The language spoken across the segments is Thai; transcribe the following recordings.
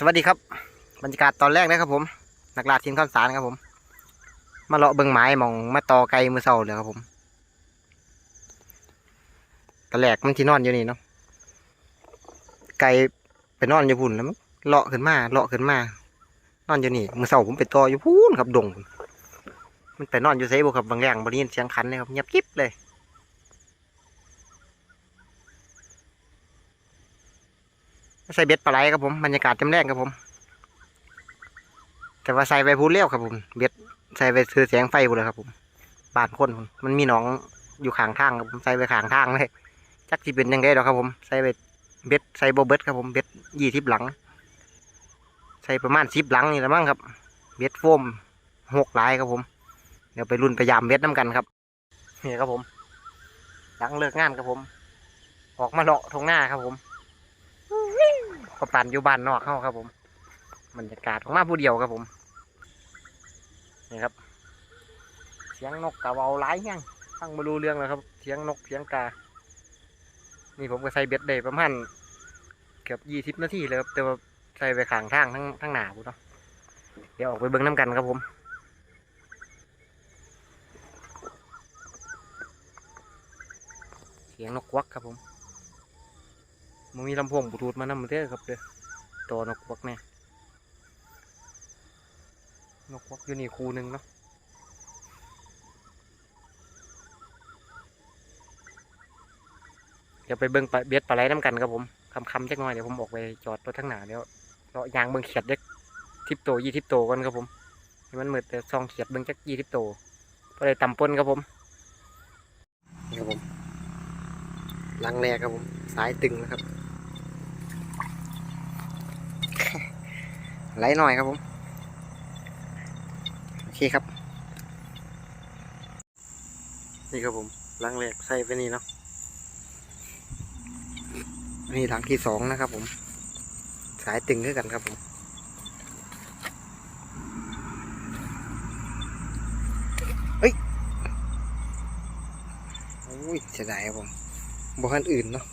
สวัสดีครับ บรรยากาศตอนแรกนะครับผมนักลาทีมข้าวสารครับผม มาเลาะเบิงไม้มองมาตอไกลมือเศร้าเลยครับผมตอนแรกมันที่นอนอยู่นี่เนาะไก่ไปนอนอยู่พุ่นแล้วมันเลาะขึ้นมาเลาะขึ้นมา นอนอยู่นี่มือเศร้าผมไปตออยู่พูนครับดง มันไปนอนอยู่ไซบุครับบางแรงบริเวณเสียงคันเลยครับเงียบกิ๊บเลย ใส่เบ็ดปลาไหลครับผมบรรยากาศจำแรงครับผม แต่ว่าใส่ไปพูเลี้ยวครับผม เบ็ดใส่ไปซื้อแสงไฟพูเลยครับผมบานคนมมันมีหนองอยู่ข้างทางครับผมใส่ไปข้างทางเลยจักที่เป็นยังไงดอกครับผม ใส่ไปเบ็ดใส่โบเบ็ดครับผมเบ็ดยี่สิบหลัง ใส่ประมาณสิบหลังนี่ละมั้งครับ เบ็ดโฟมหกลายครับผม เดี๋ยวไปรุ่นพยายามเบ็ดน้ำกันครับนี่ครับผม หลังเลิกงานครับผม ออกมาเลาะทงหน้าครับผม ก็ปั่นอยู่บ้านนอกเข้าครับ ผมบรรยากาศของมาผู้เดียวครับผมนี่ครับ เสียงนกกะเวาหลายแห้งฟังมารู้เรื่องแล้วครับ เสียงนกเสียงกา นี่ผมก็ใส่เบ็ดได้ประมาณเกือบยี่สิบนาทีเลยครับแต่ว่าใส่ไปขางทางทั้งทั้งหนาพูเนาะเดี๋ยวออกไปเบิ้งน้ำกันครับผมเสียงนกควักครับผม มันมีลำโพงบลูทูธมานำเด้อครับเด้อตัวนกควักเนี่ยนกควักอยู่นี่คูหนึ่งเนาะเดี๋ยวไปเบิ้งปเบียดปลาไหลน้ำกันครับผมคำคำๆจักหน่อยเดี๋ยวผมออกไปจอดรถทั้งหนาเดี๋ยวเรายางเบิ้งเขียดเด็กทิปโตยี่ทิปโตกันครับผมให้มันมืดแต่ซองเขียดเบิ้งจักยี่ทิปโตก็เลยตำปนครับผมนี่ครับผม ลังแรกครับผมสายตึงนะครับ ไหลหน่อยครับผม โอเคครับ นี่ครับผมลังแรกใส่ไปนี่เนาะนี่หลังที่สองนะครับผม สายตึงด้วยกันครับผมเฮ้ยโอ้ยเสียดายครับผม บอคันอื่นเนาะ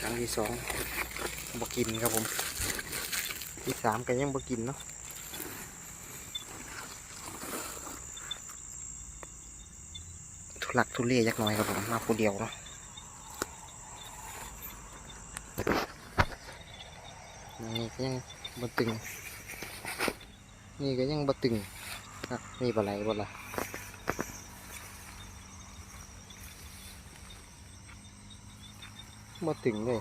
หลังที่สองบกินครับผม ที่สามก็ยังบกินเนาะทุลักทุเลยักหน่อยครับผมมาผู้เดียวเนาะนี่ก็ยังบตึง นี่ก็ยังบตึง ครับนี่บะไหลบะละบตึงเลย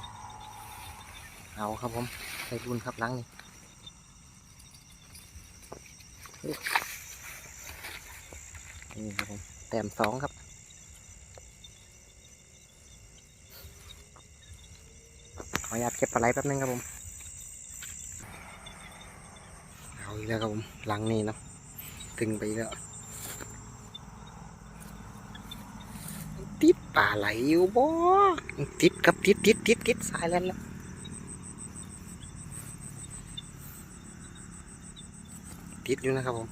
เอาครับผมใส่บุญครับล้างนี่นี่ครับผมแต้มสองครับขออนุญาตเก็บปลาไหลแป๊บนึงครับผม เอาอีกแล้วครับผมหลังนี่เนาะ ตึงไปแล้ว ติดปลาไหลอยู่บ่ติดครับติดติดติดติดสายแล้วละติดอยู่นะครับผม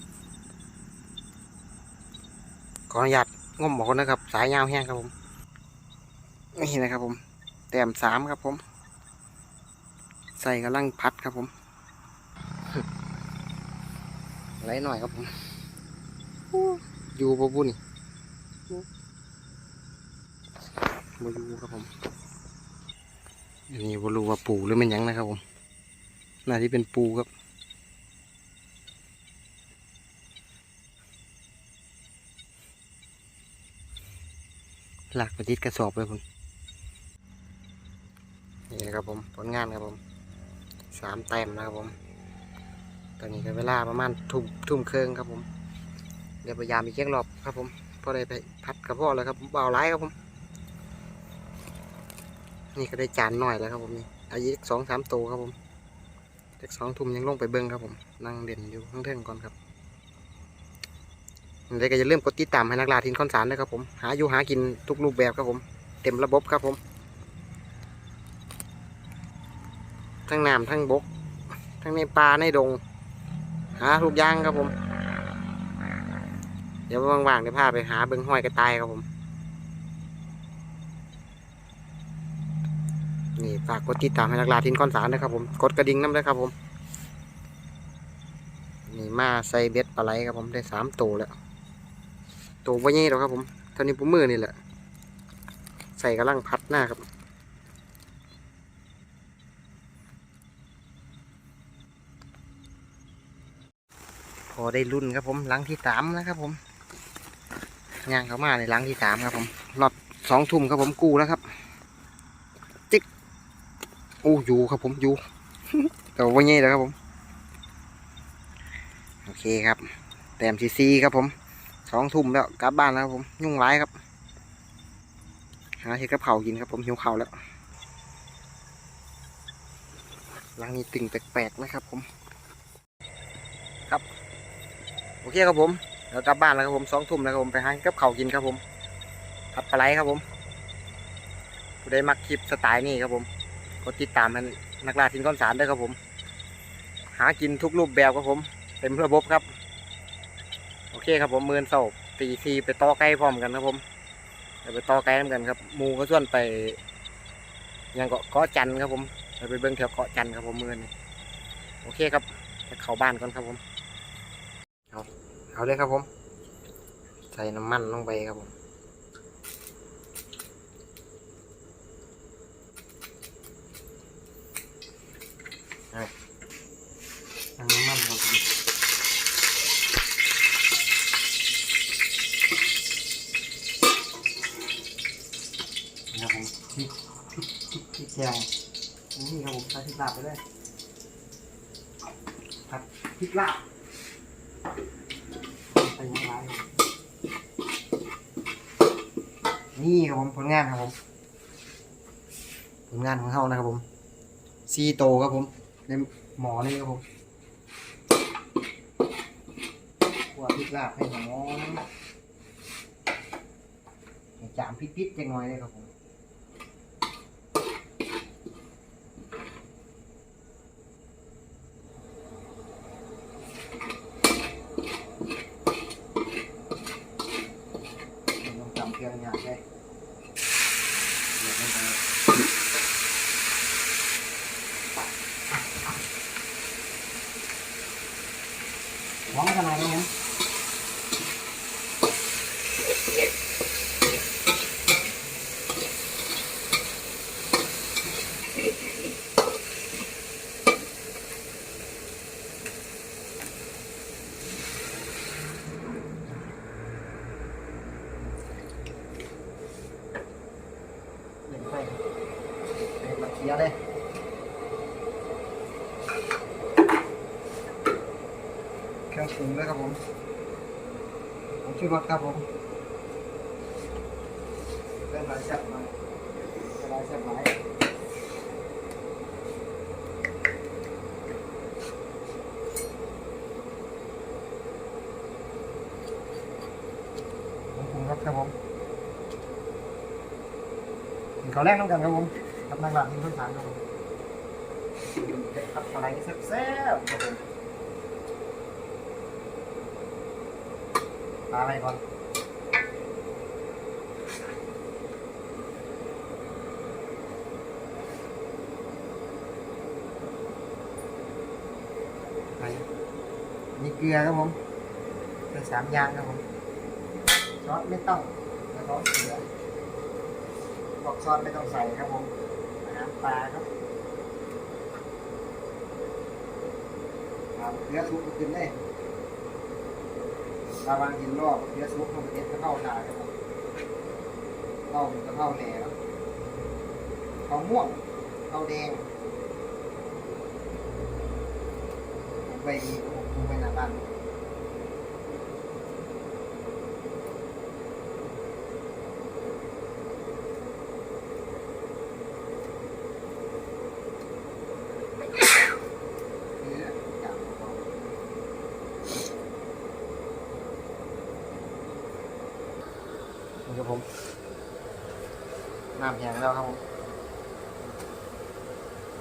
ขออนุญาตงมบอกนะครับ สายยาวแห้งครับผม นี่นะครับผม แต้มสามครับผม ใส่กำลังพัดครับผม ไหลหน่อยครับผม อยู่บ่บุญบ่อยู่ครับผม อันนี้บ่รู้ว่าปูหรือมันยังนะครับผมน่าที่เป็นปูครับหลักไปติดกระสอบเลยผมนี่นะครับผมผลงานครับผมสามแต้มนะครับผม ตอนนี้ก็เวลาประมาณทุ่มทุ่มเครึ่องครับผม เดี๋ยวพยายามอีกแยกรอบครับผมพอได้ไปพัดกับพ่อแล้วครับผมเบาไร้ครับผม นี่ก็ได้จานหน่อยแล้วครับผมนี่อายุสองสามโตครับผมเด็กสองทุ่มยังลงไปเบิ้งครับผม นั่งเด่นอยู่ข้างเทิงก่อนครับเด็กก็จะเริ่มกดติดตามให้นักล่าทินคอนสารด้วยครับผม หาอยู่หากินทุกรูปแบบครับผม เต็มระบบครับผม ทั้งน้ำทั้งบก ทั้งในป่าในดง หาทุกอย่างครับผม เดี๋ยวว่างๆเดี๋ยวพาไปหาเบิ้งห้อยกระต่ายครับผม นี่ฝากกดติดตามให้นักลาทินก้อนสารนะครับผม กดกระดิ่งน้ำด้วยครับผม นี่มาใส่เบ็ดปลาไหลครับผมได้สามตัวแล้ว ตัวว่ายี่หรอครับผมเท่านี้ปุ่มมือนี่แหละ ใส่กระลังพัดหน้าครับพอได้รุ่นครับผมหลังที่สามนะครับผม ย่างเข้ามาในหลังที่สามครับผมรอบสองทุ่มครับผมกูแล้วครับจิ๊กโอ้อยู่ครับผมอยู่แต่ว่าเงี้ยแล้วครับผม โอเคครับแต้มซีซีครับผมสองทุ่มแล้วกลับบ้านแล้วครับผม ยุ่งร้ายครับหาเห็ดกับเผาวกินครับผมหิวข้าวแล้วหลังนี้ตึงแปลกๆนะครับผม ครับ โอเคครับผม ดี๋ยวกลับบ้านแล้วครับผมสองทุ่มแล้วครับผมไปหากับเขากินครับผมผัดปลาไหลครับผมผู้ใดมักคลิปสไตล์นี้ครับผมกดติดตามมันนักล่าทินก้อนสารด้วยครับผม หากินทุกรูปแบบครับผม เต็มระบบครับ โอเคครับผมมือนเสาตีซีไปต่อไก่พร้อมกันครับผมเดี๋ยวไปต่อไก่น้ำกันครับมูก็ส่วนไปยังเกาะเกาะจันครับผมเดี๋ยวไปเบิ้งแถวเกาะจันครับผมมือนี้โอเคครับไปเข้าบ้านก่อนครับผมเอา เอาเลยครับผม ใส่น้ำมันลงไปครับผมเอาใส่น้ำมันครับผมนี่ครับผมพริกพริกพริกพริกแกงนี่ครับผมใส่พริกลาบไปเลยผัดพริกลาบ ไปยังไง นี่ครับผมผลงานครับผม ผลงานของเขานะครับผมซีโตครับผม ในหมอนี่ครับผมขวดพริกลาบให้หอมอจามพิษๆจังหน่อยเลยครับผมลองจำเครื่องอย่างเลยเดี๋ยวมันจะหอมขนาดนี้นะเล่นไฟเป็นบัตรเขียเลยเครื่องปรุงด้วยครับผมผม ชื่อรถครับผมเป็นลายแซ่บไหมเป็นลายแซ่บไหมผมปรุงรสครับผมกินข้าวแรกน้ำกันครับผมกับนางหลับที่พื้นฐานครับผมครับอะไรแซ่บๆครับผมปลาอะไรก่อนนี่เกลือครับผมเกลือสามอย่างครับผมซอสไม่ต้องแล้วก็เกลือบอกซอสไม่ต้องใส่ครับผมน้ำปลาครับเอาเนื้อซุปมากินเลย ระวังกินรอบเนื้อซุปมันเด็ดกระเข้าตาครับผมเข้ามันกระเข้าแหน่ครับข้าม่วงเข้าแดงไปไปผมไปหน้าบ้าน เนื้อจากของ นี่ครับผมน้ำแห้งแล้วครับผม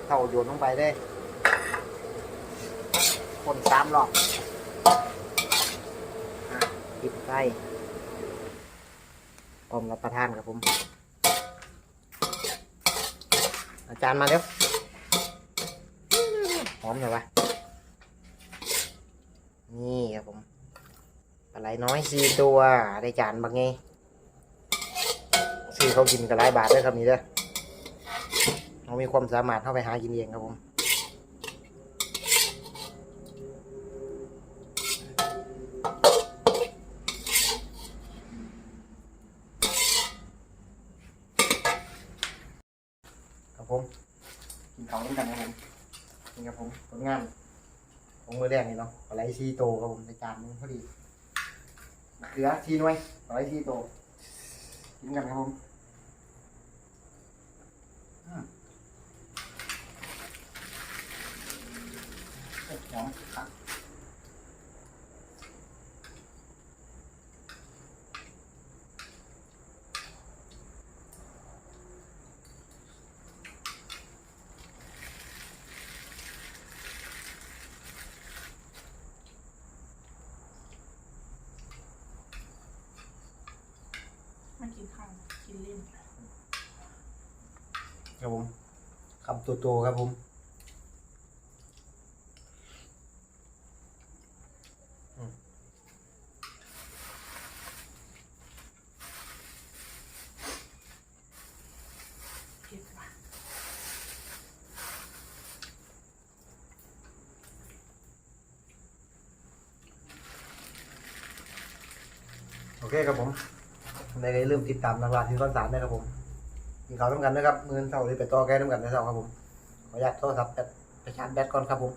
เท่าโยนลงไปได้คนสามรอบปิดไฟพร้อมรับประทานครับผม อาจานมาเร็วหอมหน่อยวะนี่ครับผมปลาไหลน้อยสี่ตัว ได้จานบางไง ซื้อเขากินกับหลายบาทเด้วยครับนี่เด้อเรามีความสามารถเข้าไปหากินเองครับผมครับผมกินของด้วยกันครับผมนี่ครับผมผลงานของมือแรกนี่เนาะปลาไหลซีโตครับผมในจานนึงพอดีมะเขือชีหน่วยปลาไหลซีโตกินกันครับผมอืมโอ้หอมครับ ไม่กินข้าวนะกินเล่น ครับผมคำตัวโตครับผมโอเคครับผมในเริ่มติดตามนักลาที่ต้นสารนะครับผม กินข้าวน้ำกันนะครับมือเท่าเลยไปต่อแก้น้ำกันนเช้าครับผมขออนุญาตโทรศัพท์แบตไปชาร์จแบตก่อนครับผม